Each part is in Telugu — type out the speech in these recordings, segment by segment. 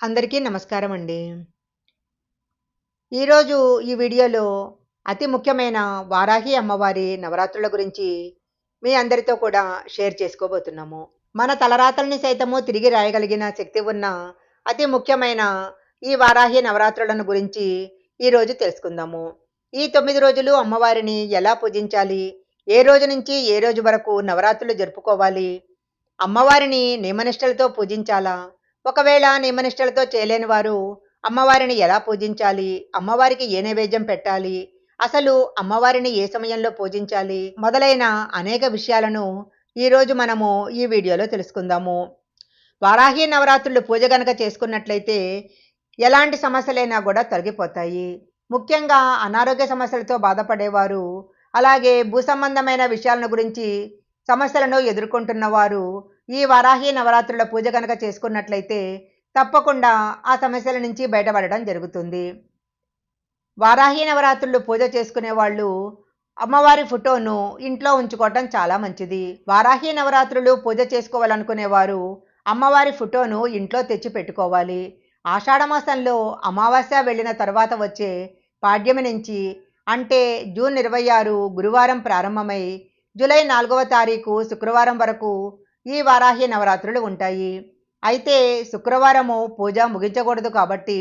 అందరికీ నమస్కారం అండి. ఈరోజు ఈ వీడియోలో అతి ముఖ్యమైన వారాహి అమ్మవారి నవరాత్రుల గురించి మీ అందరితో కూడా షేర్ చేసుకోబోతున్నాము. మన తలరాతల్ని సైతము తిరిగి రాయగలిగిన శక్తి ఉన్న అతి ముఖ్యమైన ఈ వారాహి నవరాత్రులను గురించి ఈరోజు తెలుసుకుందాము. ఈ తొమ్మిది రోజులు అమ్మవారిని ఎలా పూజించాలి? ఏ రోజు నుంచి ఏ రోజు వరకు నవరాత్రులు జరుపుకోవాలి? అమ్మవారిని నియమనిష్టలతో పూజించాలా? ఒకవేళ నియమనిష్టలతో చేయలేని వారు అమ్మవారిని ఎలా పూజించాలి? అమ్మవారికి ఏ నైవేద్యం పెట్టాలి? అసలు అమ్మవారిని ఏ సమయంలో పూజించాలి? మొదలైన అనేక విషయాలను ఈరోజు మనము ఈ వీడియోలో తెలుసుకుందాము. వారాహి నవరాత్రులు పూజ గనక చేసుకున్నట్లయితే ఎలాంటి సమస్యలైనా కూడా తొలగిపోతాయి. ముఖ్యంగా అనారోగ్య సమస్యలతో బాధపడేవారు అలాగే భూ సంబంధమైన విషయాలను గురించి సమస్యలను ఎదుర్కొంటున్నవారు ఈ వారాహి నవరాత్రుల పూజ కనుక చేసుకున్నట్లయితే తప్పకుండా ఆ సమస్యల నుంచి బయటపడడం జరుగుతుంది. వారాహి నవరాత్రులు పూజ చేసుకునే వాళ్ళు అమ్మవారి ఫోటోను ఇంట్లో ఉంచుకోవటం చాలా మంచిది. వారాహి నవరాత్రులు పూజ చేసుకోవాలనుకునేవారు అమ్మవారి ఫోటోను ఇంట్లో తెచ్చి పెట్టుకోవాలి. ఆషాఢమాసంలో అమావాస్య వెళ్ళిన తర్వాత వచ్చే పాడ్యమి నుంచి అంటే జూన్ ఇరవై ఆరు గురువారం ప్రారంభమై జూలై నాలుగవ తారీఖు శుక్రవారం వరకు ఈ వారాహి నవరాత్రులు ఉంటాయి. అయితే శుక్రవారము పూజ ముగించకూడదు కాబట్టి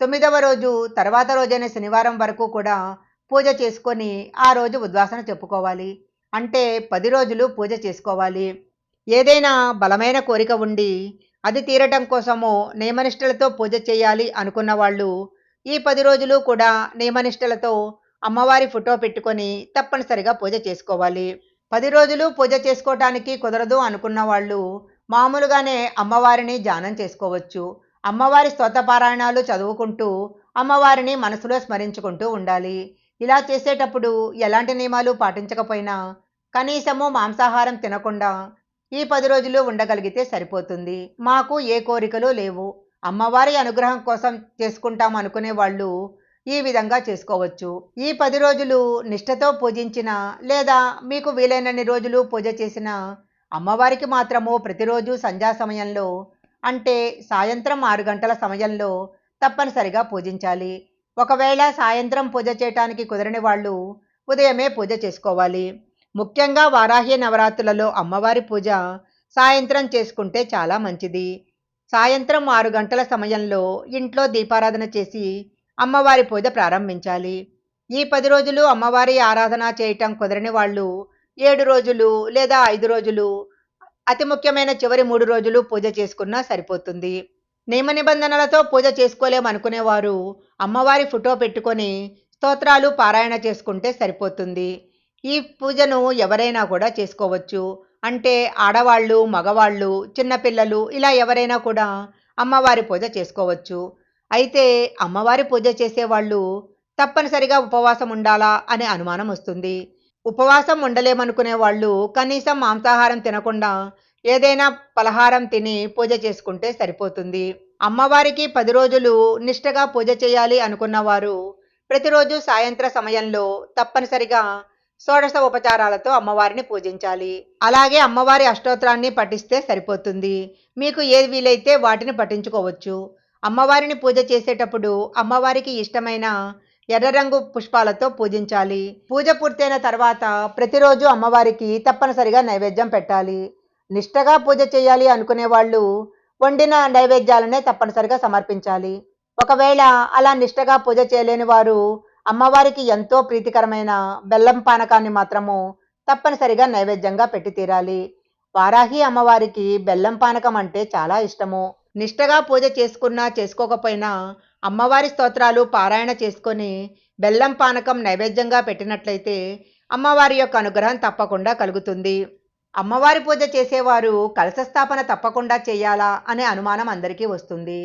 తొమ్మిదవ రోజు తర్వాత రోజైన శనివారం వరకు కూడా పూజ చేసుకొని ఆ రోజు ఉద్వాసన చెప్పుకోవాలి. అంటే పది రోజులు పూజ చేసుకోవాలి. ఏదైనా బలమైన కోరిక ఉండి అది తీరటం కోసము నియమనిష్టలతో పూజ చేయాలి అనుకున్న వాళ్ళు ఈ పది రోజులు కూడా నియమనిష్టలతో అమ్మవారి ఫోటో పెట్టుకొని తప్పనిసరిగా పూజ చేసుకోవాలి. పది రోజులు పూజ చేసుకోవటానికి కుదరదు అనుకున్న వాళ్ళు మామూలుగానే అమ్మవారిని ధ్యానం చేసుకోవచ్చు. అమ్మవారి స్తోత్రపారాయణాలు చదువుకుంటూ అమ్మవారిని మనసులో స్మరించుకుంటూ ఉండాలి. ఇలా చేసేటప్పుడు ఎలాంటి నియమాలు పాటించకపోయినా కనీసము మాంసాహారం తినకుండా ఈ పది రోజులు ఉండగలిగితే సరిపోతుంది. మాకు ఏ కోరికలు లేవు. అమ్మవారి అనుగ్రహం కోసం చేసుకుంటాం అనుకునే వాళ్ళు ఈ విధంగా చేసుకోవచ్చు. ఈ పది రోజులు నిష్ఠతో పూజించిన లేదా మీకు వీలైనన్ని రోజులు పూజ చేసిన అమ్మవారికి మాత్రము ప్రతిరోజు సంధ్యా సమయంలో అంటే సాయంత్రం ఆరు గంటల సమయంలో తప్పనిసరిగా పూజించాలి. ఒకవేళ సాయంత్రం పూజ చేయటానికి కుదరని వాళ్ళు ఉదయమే పూజ చేసుకోవాలి. ముఖ్యంగా వారాహి నవరాత్రులలో అమ్మవారి పూజ సాయంత్రం చేసుకుంటే చాలా మంచిది. సాయంత్రం ఆరు గంటల సమయంలో ఇంట్లో దీపారాధన చేసి అమ్మవారి పూజ ప్రారంభించాలి. ఈ పది రోజులు అమ్మవారి ఆరాధన చేయటం కుదరని వాళ్ళు ఏడు రోజులు లేదా ఐదు రోజులు అతి ముఖ్యమైన చివరి మూడు రోజులు పూజ చేసుకున్నా సరిపోతుంది. నియమ నిబంధనలతో పూజ చేసుకోలేమనుకునేవారు అమ్మవారి ఫోటో పెట్టుకొని స్తోత్రాలు పారాయణ చేసుకుంటే సరిపోతుంది. ఈ పూజను ఎవరైనా కూడా చేసుకోవచ్చు. అంటే ఆడవాళ్ళు మగవాళ్ళు చిన్నపిల్లలు ఇలా ఎవరైనా కూడా అమ్మవారి పూజ చేసుకోవచ్చు. అయితే అమ్మవారి పూజ చేసేవాళ్ళు తప్పనిసరిగా ఉపవాసం ఉండాలా అనే అనుమానం వస్తుంది. ఉపవాసం ఉండలేమనుకునే వాళ్ళు కనీసం మాంసాహారం తినకుండా ఏదైనా పలహారం తిని పూజ చేసుకుంటే సరిపోతుంది. అమ్మవారికి పది రోజులు నిష్టగా పూజ చేయాలి అనుకున్నవారు ప్రతిరోజు సాయంత్ర సమయంలో తప్పనిసరిగా షోడశ ఉపచారాలతో అమ్మవారిని పూజించాలి. అలాగే అమ్మవారి అష్టోత్తరాన్ని పఠిస్తే సరిపోతుంది. మీకు ఏది వీలైతే వాటిని పఠించుకోవచ్చు. అమ్మవారిని పూజ చేసేటప్పుడు అమ్మవారికి ఇష్టమైన ఎర్ర రంగు పుష్పాలతో పూజించాలి. పూజ పూర్తయిన తర్వాత ప్రతిరోజు అమ్మవారికి తప్పనిసరిగా నైవేద్యం పెట్టాలి. నిష్టగా పూజ చేయాలి అనుకునే వాళ్ళు వండిన నైవేద్యాలనే తప్పనిసరిగా సమర్పించాలి. ఒకవేళ అలా నిష్టగా పూజ చేయలేని వారు అమ్మవారికి ఎంతో ప్రీతికరమైన బెల్లం పానకాన్ని మాత్రము తప్పనిసరిగా నైవేద్యంగా పెట్టి తీరాలి. వారాహి అమ్మవారికి బెల్లం పానకం అంటే చాలా ఇష్టము. నిష్టగా పూజ చేసుకున్నా చేసుకోకపోయినా అమ్మవారి స్తోత్రాలు పారాయణ చేసుకొని బెల్లం పానకం నైవేద్యంగా పెట్టినట్లయితే అమ్మవారి యొక్క అనుగ్రహం తప్పకుండా కలుగుతుంది. అమ్మవారి పూజ చేసేవారు కలశస్థాపన తప్పకుండా చేయాలా అనే అనుమానం అందరికీ వస్తుంది.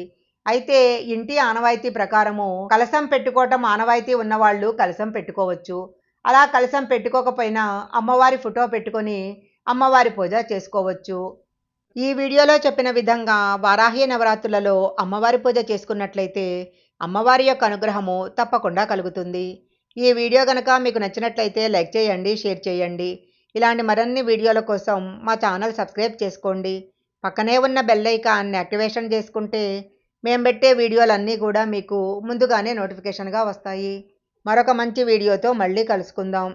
అయితే ఇంటి ఆనవాయితీ ప్రకారము కలశం పెట్టుకోవటం ఆనవాయితీ ఉన్నవాళ్ళు కలశం పెట్టుకోవచ్చు. అలా కలశం పెట్టుకోకపోయినా అమ్మవారి ఫోటో పెట్టుకొని అమ్మవారి పూజ చేసుకోవచ్చు. ఈ వీడియోలో చెప్పిన విధంగా వారాహి నవరాత్రులలో అమ్మవారి పూజ చేసుకున్నట్లయితే అమ్మవారి యొక్క అనుగ్రహము తప్పకుండా కలుగుతుంది. ఈ వీడియో కనుక మీకు నచ్చినట్లయితే లైక్ చేయండి షేర్ చేయండి. ఇలాంటి మరిన్ని వీడియోల కోసం మా ఛానల్ సబ్స్క్రైబ్ చేసుకోండి. పక్కనే ఉన్న బెల్ ఐకాన్ని యాక్టివేషన్ చేసుకుంటే మేము పెట్టే వీడియోలన్నీ కూడా మీకు ముందుగానే నోటిఫికేషన్గా వస్తాయి. మరొక మంచి వీడియోతో మళ్ళీ కలుసుకుందాం.